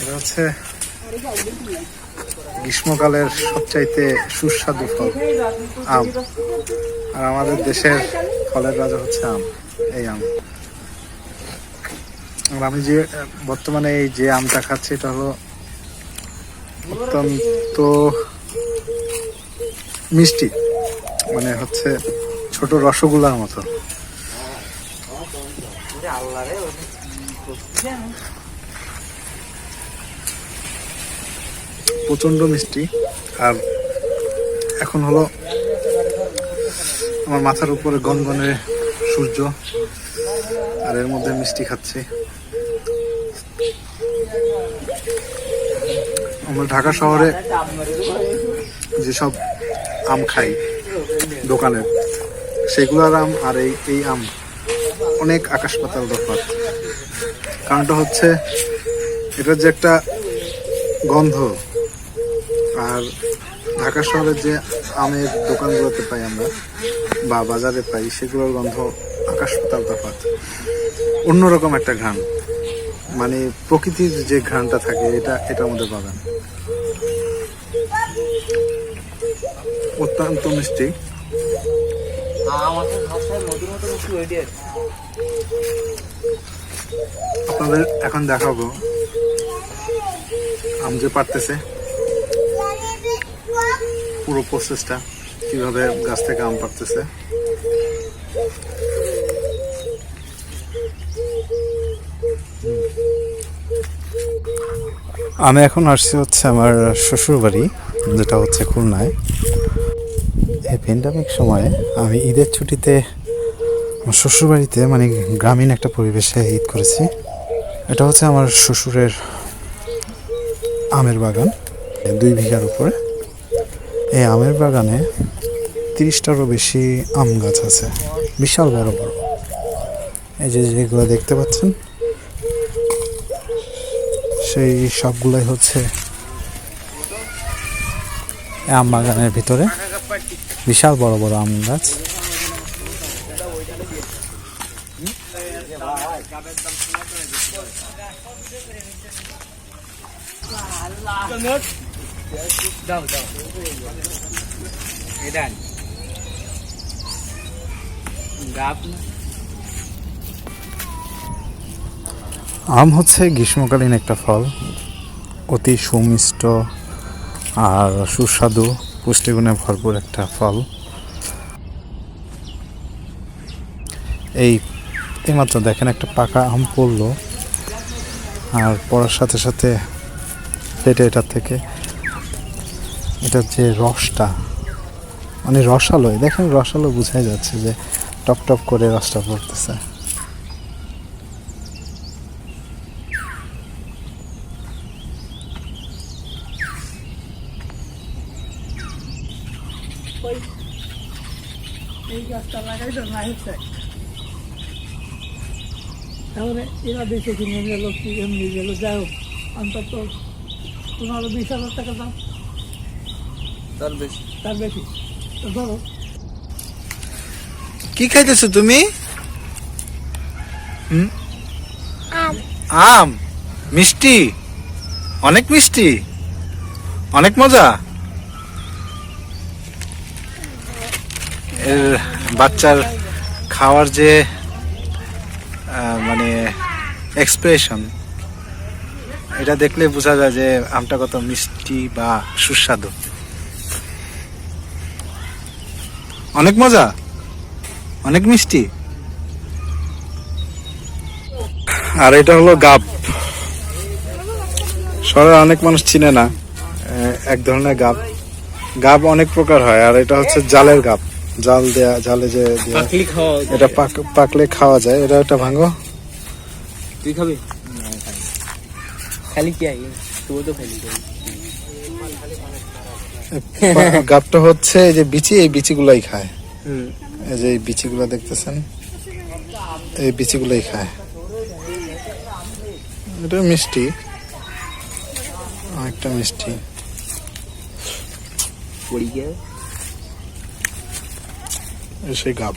এটা হচ্ছে গ্রীষ্মকালের সবচাইতে সুস্বাদু ফল, আম। আর আমাদের দেশের ফলের রাজা হচ্ছে আম, এই আম। আর আমি যে, বর্তমানে এই যে আমটা খাচ্ছি, এটা হলো অত্যন্ত মিষ্টি মানে হচ্ছে ছোট রসগোল্লার মতো। প্রচণ্ড মিষ্টি। আর এখন হলো আমার মাথার উপরে গনগনে সূর্য, আর এর মধ্যে মিষ্টি খাচ্ছি। আমরা ঢাকা শহরে যেসব আম খাই দোকানে, সেগুলোর আম আর এই এই আম অনেক আকাশ পাতাল তফাৎ কারণটা হচ্ছে, এটার যে একটা গন্ধ আর ঢাকা শহরের যে আমের দোকানগুলোতে পাই আমরা, বা বাজারে পাই, সেগুলোর গন্ধ আকাশ পাতাল তফাৎ। অন্যরকম একটা ঘ্রাণ। মানে প্রকৃতির যে ঘ্রাণটা থাকে, এটা এটার মধ্যে পাবেন অত্যন্ত মিষ্টি। আপনাদের এখন দেখাবো আম যে পারতেছে। পুরো প্রসেসটা কীভাবে গাছ থেকে আম পারতেছে আমি এখন আসছি হচ্ছে আমার শ্বশুর বাড়ি যেটা হচ্ছে খুলনায়। এই প্যান্ডামিক সময়ে আমি ঈদের ছুটিতে আমার শ্বশুরবাড়িতে মানে গ্রামীণ একটা পরিবেশে ঈদ করেছি। এটা হচ্ছে আমার শ্বশুরের আমের বাগান, দুই বিঘার উপরে। এই আমের বাগানে তিরিশটারও বেশি আম গাছ আছে। বিশাল বড় বড়। এই যে যেগুলো দেখতে পাচ্ছেন, সেই সবগুলাই হচ্ছে আম বাগানের ভিতরে। বিশাল বড় বড় আম গাছ। দাও দাও এটা আম হচ্ছে গ্রীষ্মকালীন একটা ফল। অতি সুমিষ্ট আর সুস্বাদু, পুষ্টিগুণে ভরপুর একটা ফল। এই, এইমাত্র দেখেন একটা পাকা আম পড়ল। আর পড়ার সাথে সাথে পেটে এটার থেকে এটার যে রসটা। মানে রসালো দেখেন রসালো বোঝাই যাচ্ছে যে টপ টপ করে রসটা পড়তেছে। তাহলে এরা বেঁচে কিনে গেল, কি এমনি গেল? যাই হোক, অন্তত পনেরো বিশ হাজার টাকা দাম। তার বেশি। তার বেশি। ধরো। কি খাইতেছো তুমি? হুম? আম। মিষ্টি? অনেক মিষ্টি। অনেক মজা। এর বাচ্চার খাওয়ার যে আহ, মানে এক্সপ্রেশন এটা দেখলে বোঝা যায় যে আমটা কত মিষ্টি বা সুস্বাদু। অনেক মজা? অনেক মিষ্টি? আর এটা হলো গাব। শহরে অনেক মানুষ চিনে না এক ধরনের গাব। গাব অনেক প্রকার হয় আর এটা হচ্ছে জালের গাব। জাল দেয়া জালে যে এটা পাক- পাকলে খাওয়া যায়। এটা একটা ভাঙো। তুই খাবি? খালি কি আই তুই তো খালি গাবটা হচ্ছে এই যে বিচি এই বিচিগুলাই খায়। এই যে এই বিচিগুলো দেখতেছেন? এই বিচিগুলাই খায়। এটা মিষ্টি। অনেকটা মিষ্টি। সেই গাব।